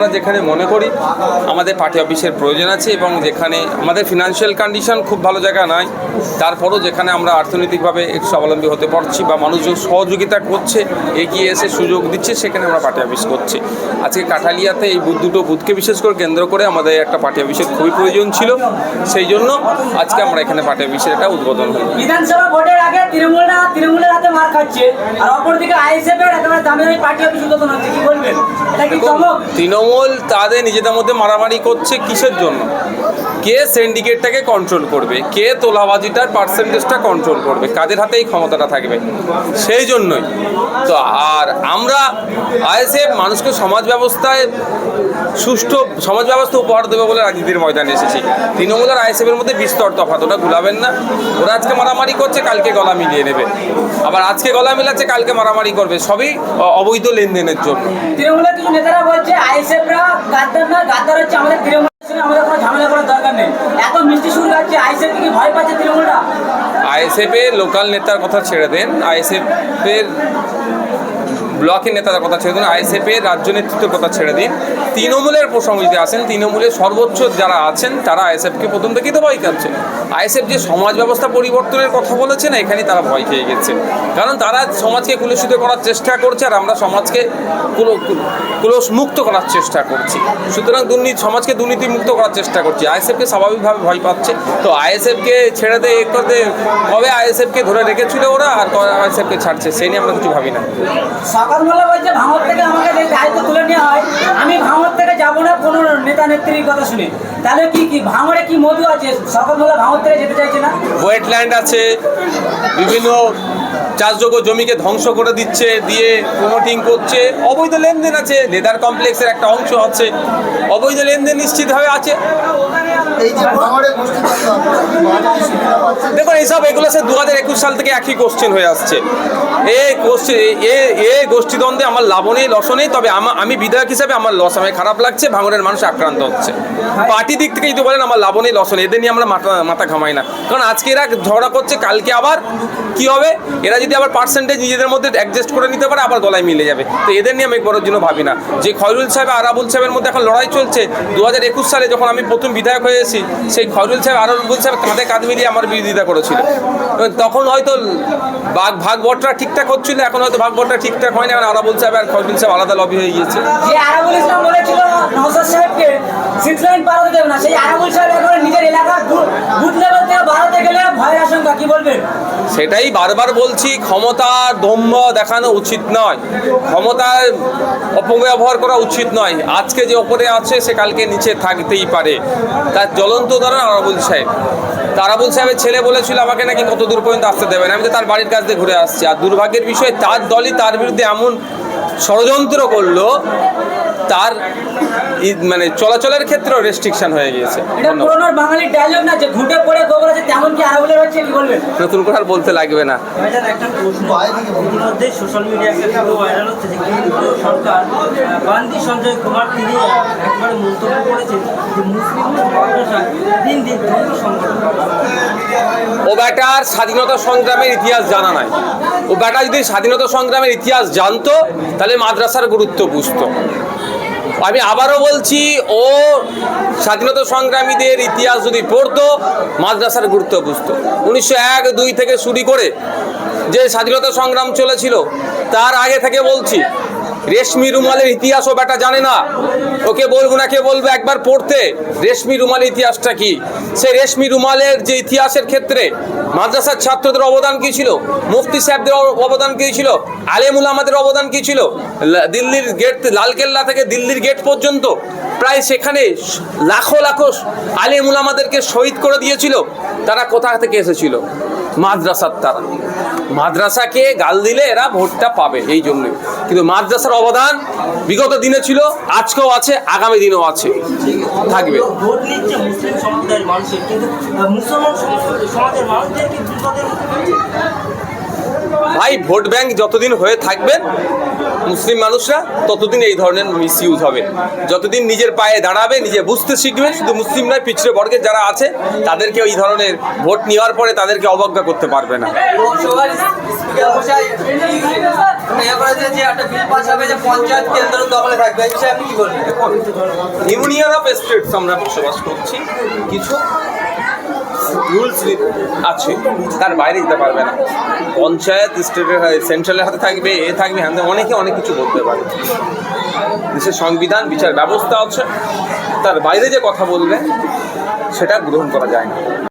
আমরা যেখানে মনে করি আমাদের পার্টি অফিসের প্রয়োজন আছে এবং যেখানে আমাদের ফিনান্সিয়াল কন্ডিশন খুব ভালো জায়গা নয় তারপরও যেখানে আমরা অর্থনৈতিকভাবে একটু স্বাবলম্বী হতে পারছি বা মানুষজন সহযোগিতা করছে এগিয়ে এসে সুযোগ দিচ্ছে সেখানে আমরা পার্টি অফিস করছি। আজকে কাঠালিয়াতে এই বুথ দুটো বুথকে বিশেষ করে কেন্দ্র করে আমাদের একটা পার্টি অফিসের খুবই প্রয়োজন ছিল সেই জন্য আজকে আমরা এখানে পার্টি অফিসের একটা উদ্বোধন হলো। বিধানসভা ভোটের আগে তৃণমূলরা তৃণমূলের হাতে মার খাচ্ছে আর অপরদিকে আইএসএফ এর একেবারে দামি পার্টি অফিস উদ্বোধন হচ্ছে কি বলবেন? এটা কি চমক? তৃণমূল তাদের নিজেদের মধ্যে মারামারি করছে কিসের জন্য? কে সিন্ডিকেটটাকে কন্ট্রোল করবে? কে তোলাবাজিটার পার্সেন্টেজটা কন্ট্রোল করবে? কাদের হাতে এই ক্ষমতাটা থাকবে? সেই জন্যই। তো আর আমরা আইএসএফ মানুষকে সমাজ ব্যবস্থায় সুষ্ঠু সমাজ ব্যবস্থা উপহার দেবে বলে রাজনীতির ময়দানে এসেছি। তৃণমূল আর আইএসএফের মধ্যে বিস্তর তফাৎ, ওটা গুলাবেন না। ওরা আজকে মারামারি করছে, কালকে গলা মিলিয়ে নেবে। আবার আজকে গলা মিলাচ্ছে, কালকে মারামারি করবে। সবই অবৈধ লেনদেনের জন্য। তৃণমূলের কিছু নেতারা বলছে, আইএসএফরা গাদ্দার না, গাদ্দার হচ্ছে আমাদের তৃণমূল আমাদের কোনো ঝামেলা করার দরকার নেই। এত মিষ্টি সুর গাচ্ছে আইএসএফ কি ভয় পাচ্ছে তৃণমূলরা? আইএসএফ এর লোকাল নেতার কথা ছেড়ে দেন। আইএসএফ এর ব্লকের নেতার কথা ছেড়ে দিন, আইএসএফ এর রাজ্য নেতৃত্বের কথা ছেড়ে দিন। তৃণমূলের প্রসঙ্গ যদি আসেন তৃণমূলের সর্বোচ্চ যারা আছেন, তারা আইএসএফকে প্রথম থেকেই তো ভয় খাচ্ছে আইএসএফ যে সমাজ ব্যবস্থা পরিবর্তনের কথা বলেছে না এখানেই তারা ভয় খেয়ে গেছে কারণ তারা সমাজকে কুলুষিত করার চেষ্টা করছে আর আমরা সমাজকে কুলো- কুল- কুলস মুক্ত করার চেষ্টা করছি। সুতরাং দুর্নীতি, সমাজকে দুর্নীতি মুক্ত করার চেষ্টা করছি। আইএসএফকে স্বাভাবিকভাবে ভয় পাচ্ছে। তো আইএসএফকে ছেড়ে দিয়ে এ করতে কবে আইএসএফকে ধরে রেখেছিল ওরা আর আইএসএফকে ছাড়ছে, সেই নিয়ে আমরা কিছু ভাবি না। সকাল মোল্লা বলছে, ভাঙর থেকে আমাকে দায়িত্ব তুলে নেওয়া হয়, আমি ভাঙর থেকে যাব না, কোনো নেতা নেত্রীর কথা শুনে। তাহলে কি কি, ভাঙরে কি মধু আছে? সকালবেলা ভাঙর থেকে যেতে চাইছে না? ওয়েটল্যান্ড আছে, বিভিন্ন চাষযোগ্য জমিকে ধ্বংস করে দিচ্ছে দিয়ে প্রমোটিং করছে। অবৈধ লেনদেন আছে লেদার কমপ্লেক্সের একটা অংশ আছে। অবৈধ লেনদেন নিশ্চিতভাবে আছে। দেখুন এইসব এগুলো সে দু হাজার একুশ সাল থেকে একই কোশ্চেন হয়ে আসছে। এ কোশ্চেন এ এ গোষ্ঠীদ্বন্দ্বে আমার লাভ নেই লস নেই তবে আমা- আমি বিধায়ক হিসাবে আমার লস আমায় খারাপ লাগছে ভাঙনের মানুষ আক্রান্ত হচ্ছে। পার্টি দিক থেকে যদি বলেন আমার লাভ নেই লস নেই এদের নিয়ে আমরা মাথা মাথা ঘামাই না। কারণ আজকে এরা ঝগড়া করছে কালকে আবার কি হবে? এরা যদি আবার পার্সেন্টেজ নিজেদের মধ্যে অ্যাডজাস্ট করে নিতে পারে, আবার গলায় মিলে যাবে। তো এদের নিয়ে আমি করার জন্য ভাবি না। যে খয়রুল সাহেব আর আরাবুল সাহেবের মধ্যে এখন লড়াই চলছে দু হাজার একুশ সালে যখন আমি প্রথম বিধায়ক হয়েছি সেই খয়রুল সাহেব, আরাবুল সাহেব কাঁধে কাঁধ মিলিয়ে আমার বিরোধিতা করেছিল। তখন হয়তো ভাগ ভাগ বটরা ঠিকঠাক হচ্ছিল, এখন হয়তো ভাগ বটরা ঠিকঠাক হয় না এখন আরাবুল সাহেব আর খয়রুল সাহেব আলাদা লবি হয়ে গিয়েছে। সাহেবকে সিক্স লাইন পার হতে দেবে না। সেই আরাবুল সাহেব এখন নিজের এলাকার বুথ লেভেল থেকে আশঙ্কা কি বলবেন? সেটাই বারবার বলছি ক্ষমতা দম্ভ দেখানো উচিত নয়। ক্ষমতার অপব্যবহার করা উচিত নয়। আজকে যে ওপরে আছে সে কালকে নিচে থাকতেই পারে। তার জ্বলন্ত উদাহরণ আরাবুল সাহেব। তা আরাবুল সাহেবের ছেলে বলেছিল আমাকে নাকি কত দূর পর্যন্ত আসতে দেবেন আমি তো তার বাড়ির কাছ দিয়ে ঘুরে আসছি। আর দুর্ভাগ্যের বিষয়ে তার দলই তার বিরুদ্ধে এমন ষড়যন্ত্র করল তার মানে চলাচলের ক্ষেত্রেও রেস্ট্রিকশন হয়ে গিয়েছে। বাঙালির ডায়লগ না যে ঘুটে পড়ে গোবর নতুন বলতে লাগবে না। ভাইজান একটা প্রশ্ন। বাইরে থেকে বলুন। ইতিমধ্যে সোশ্যাল মিডিয়ায় ভাইরাল হচ্ছে যে সরকার গান্ধী সঞ্জয় কুমার তিনি আহ, মন্তব্য করেছেন যে মুসলিম মাদ্রাসা দিন দিন ধর্ম সংগঠন ও ব্যাটার স্বাধীনতা সংগ্রামের ইতিহাস জানা নাই। ও ব্যাটা যদি স্বাধীনতা সংগ্রামের ইতিহাস জানতো তাহলে মাদ্রাসার গুরুত্ব বুঝতো। আমি আবারও বলছি, ও স্বাধীনতা সংগ্রামীদের ইতিহাস যদি পড়তো, মাদ্রাসার গুরুত্ব বুঝত। উনিশশো এক দুই থেকে শুরু করে যে স্বাধীনতা সংগ্রাম চলেছিল, তার আগে থেকে বলছি রেশমি রুমালের ইতিহাস ও বেটা জানে না। ওকে বলব না, কে বলব একবার পড়তে। রেশমি রুমালের ইতিহাসটা কি? সে রেশমি রুমালের যে ইতিহাসের ক্ষেত্রে মাদ্রাসার ছাত্রদের অবদান কি ছিল? মুফতি সাহেবদের অবদান কি ছিল? আলেমুল আমাদের অবদান কি ছিল? দিল্লির গেট লালকেল্লা থেকে দিল্লির গেট পর্যন্ত প্রায় সেখানে লাখো লাখো আলেমুল আমাদেরকে শহীদ করে দিয়েছিল। তারা কোথা থেকে এসেছিল? মাদ্রাসার তারা। মাদ্রাসাকে গাল দিলে এরা ভোটটা পাবে এই জন্য। কিন্তু মাদ্রাসার অবদান বিগত দিনে ছিল, আজকেও আছে, আগামী দিনেও আছে। থাকবে। সম্প্রদায়ের মানুষের, কিন্তু মুসলমান সমাজ- সমাজের ফেলছে। ভাই ভোট ব্যাংক যতদিন হয়ে থাকবেন মুসলিম মানুষরা ততদিন এই ধরনের মিস ইউজ হবে। যতদিন নিজের পায়ে দাঁড়াবে নিজে বুঝতে শিখবে শুধু মুসলিম নয় পিছড়ে বর্গের যারা আছে তাদেরকে এই ধরনের ভোট নেওয়ার পরে তাদেরকে অবজ্ঞা করতে পারবে না। ইউনিয়ন অফ স্টেটস আমরা বসবাস করছি। কিছু রুলস আছে, তার বাইরে যেতে পারবে না। পঞ্চায়েত, স্টেটের সেন্ট্রালের হাতে থাকবে, এ থাকবে হ্যাঁ অনেকে অনেক কিছু বলতে পারে। দেশের সংবিধান, বিচার ব্যবস্থা আছে, তার বাইরে যে কথা বলবে, সেটা গ্রহণ করা যায় না।